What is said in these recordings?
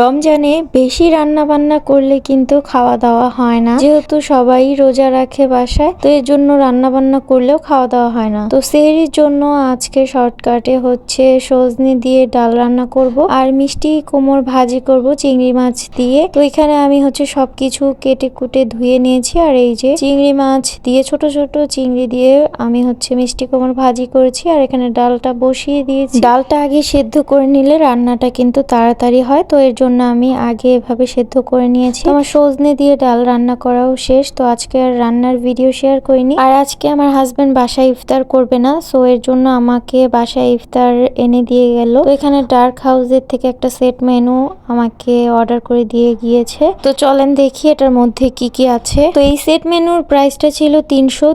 রমজানে বেশি রান্না বান্না করলে কিন্তু খাওয়া দাওয়া হয় না। যেহেতু সবাই রোজা রাখে বাসায়, তো এর জন্য রান্না বান্না করলেও খাওয়া দাওয়া হয় না। তো সেহরির জন্য আজকে শর্টকাটে হচ্ছে সজনে দিয়ে ডাল রান্না করব আর মিষ্টি কুমড় ভাজি করব, চিংড়ি মাছ দিয়ে। তো এখানে আমি হচ্ছে সবকিছু কেটে কুটে ধুয়ে নিয়েছি আর এই যে চিংড়ি মাছ দিয়ে, ছোট ছোট চিংড়ি দিয়ে আমি হচ্ছে মিষ্টি কুমড় ভাজি করেছি আর এখানে ডালটা বসিয়ে দিয়েছি। ডালটা আগে সেদ্ধ করে নিলে রান্নাটা কিন্তু তাড়াতাড়ি হয়, তো এর জন্য আমি আগে এভাবে সেদ্ধ করে নিয়েছি। আমার সজনে দিয়ে ডাল রান্না করাও শেষ, তো আজকে আর রান্নার ভিডিও শেয়ার করিনি। আর আজকে আমার হাজবেন্ড বাসায় ইফতার করবে না সো এর জন্য আমাকে বাসায় ইফতার এনে দিয়ে গেল। তো এখানে ডার্ক হাউসের থেকে একটা সেট মেনু আমাকে অর্ডার করে দিয়ে গিয়েছে। তো চলেন দেখি এটার মধ্যে কি কি আছে। তো এই সেট মেনুর প্রাইসটা ছিল তিনশো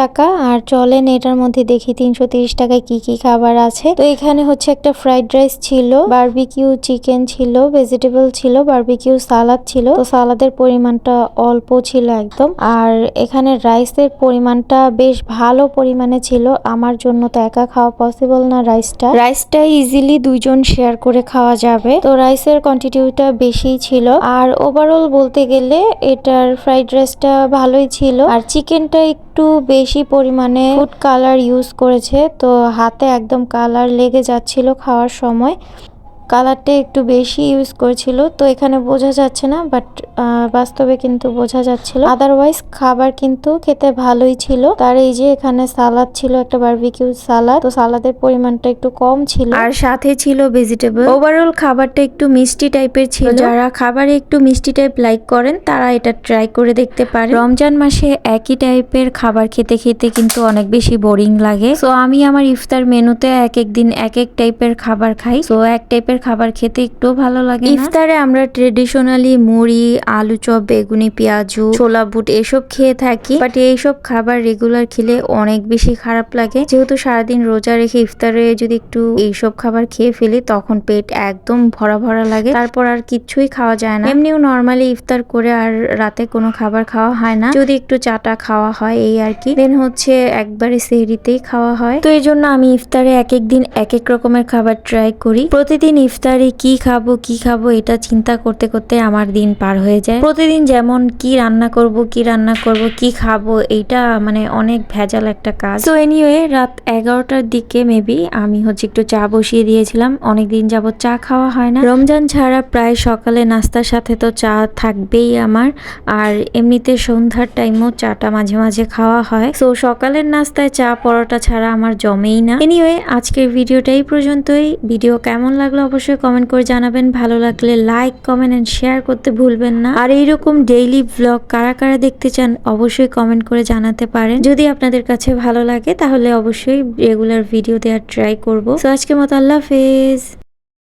টাকা, আর চলেন এটার মধ্যে দেখি তিনশো তিরিশ টাকায় কি কি খাবার আছে। তো এখানে হচ্ছে একটা ফ্রাইড রাইস ছিল বারবিকিউ চিকেন ছিল ভেজিটেবল ছিল বারবিকিউ সালাদ ছিল। তো সালাদের পরিমাণটা অল্প ছিল একদম। আর এখানে রাইসের পরিমাণটা বেশ ভালো পরিমাণে ছিল। আমার জন্য তো একা খাওয়া পসিবল না রাইসটা রাইসটা ইজিলি দুইজন শেয়ার করে খাওয়া যাবে। তো রাইসের কোয়ান্টিটিটা বেশি ছিল। আর ওভারঅল বলতে গেলে এটার ফ্রাইড রাইসটা ভালোই ছিল। আর চিকেনটা একটু বেশি পরিমাণে ফুড কালার ইউজ করেছে। তো হাতে একদম কালার লেগে যাচ্ছিল খাওয়ার সময়। কালারটা একটু বেশি ইউজ করেছিল তো এখানে বোঝা যাচ্ছে না বাট বাস্তবে কিন্তু বোঝা যাচ্ছিল। আদারওয়াইজ খাবার কিন্তু খেতে ভালোই ছিল। তার এই যে এখানে সালাদ ছিল একটা বারবিকিউ সালাদ তো সালাদের পরিমাণটা একটু কম ছিল। আর সাথে ছিল ভেজিটেবল ওভারঅল খাবারটা একটু মিষ্টি টাইপের ছিল। যারা খাবারে একটু মিষ্টি টাইপ লাইক করেন তারা এটা ট্রাই করে দেখতে পারে। রমজান মাসে একই টাইপের খাবার খেতে খেতে কিন্তু অনেক বেশি বোরিং লাগে। সো আমি আমার ইফতার মেনুতে এক এক দিন এক এক টাইপের খাবার খাই। সো এক টাইপের খাবার খেতে একটু ভালো লাগে ইফতারে আমরা ট্রেডিশনালি মুড়ি, আলু চপ, বেগুনি, পেঁয়াজু, ছোলা, বুট এসব খেয়ে থাকি। বাট এইসব খাবার রেগুলার খেলে অনেক বেশি খারাপ লাগে। যেহেতু সারাদিন রোজা রেখে ইফতারে যদি একটু এইসব খাবার খেয়ে ফেলি, তখন পেট একদম ভরা ভরা লাগে। তারপর আর কিচ্ছুই খাওয়া যায় না। এমনিও নর্মালি ইফতার করে আর রাতে কোনো খাবার খাওয়া হয় না। যদি একটু চাটা খাওয়া হয়, এই আর কি। দেন হচ্ছে একবারে সেহরিতেই খাওয়া হয়। তো এই জন্য আমি ইফতারে এক এক দিন এক এক রকমের খাবার ট্রাই করি। প্রতিদিন ইফতারে কি খাব কি খাব, এটা চিন্তা করতে করতে আমার দিন পার হয়ে যায়। প্রতিদিন যেমন কি রান্না করব, কি রান্না করব, কি খাব, এইটা মানে অনেক ভেজাল একটা কাজ। তো এনিওয়ে রাত এগারোটার দিকে মেবি আমি হচ্ছে একটু চা বসিয়ে দিয়েছিলাম। অনেকদিন যাবত চা খাওয়া হয় না। রমজান ছাড়া প্রায় সকালে নাস্তার সাথে তো চা থাকবেই আমার। আর এমনিতে সন্ধ্যার টাইমও চাটা মাঝে মাঝে খাওয়া হয়। তো সকালের নাস্তায় চা পরোটা ছাড়া আমার জমেই না। এনিওয়ে আজকের ভিডিওটাই পর্যন্তই। ভিডিও কেমন লাগল অবশ্যই কমেন্ট করে জানাবেন। ভালো লাগলে লাইক কমেন্ট এন্ড শেয়ার করতে ভুলবেন না। আর এইরকম ডেইলি ব্লগ কারা কারা দেখতে চান, অবশ্যই কমেন্ট করে জানাতে পারেন। যদি আপনাদের কাছে ভালো লাগে, তাহলে অবশ্যই রেগুলার ভিডিও দেওয়ার ট্রাই করব। তো আজকে মতো আল্লাহ হাফেজ।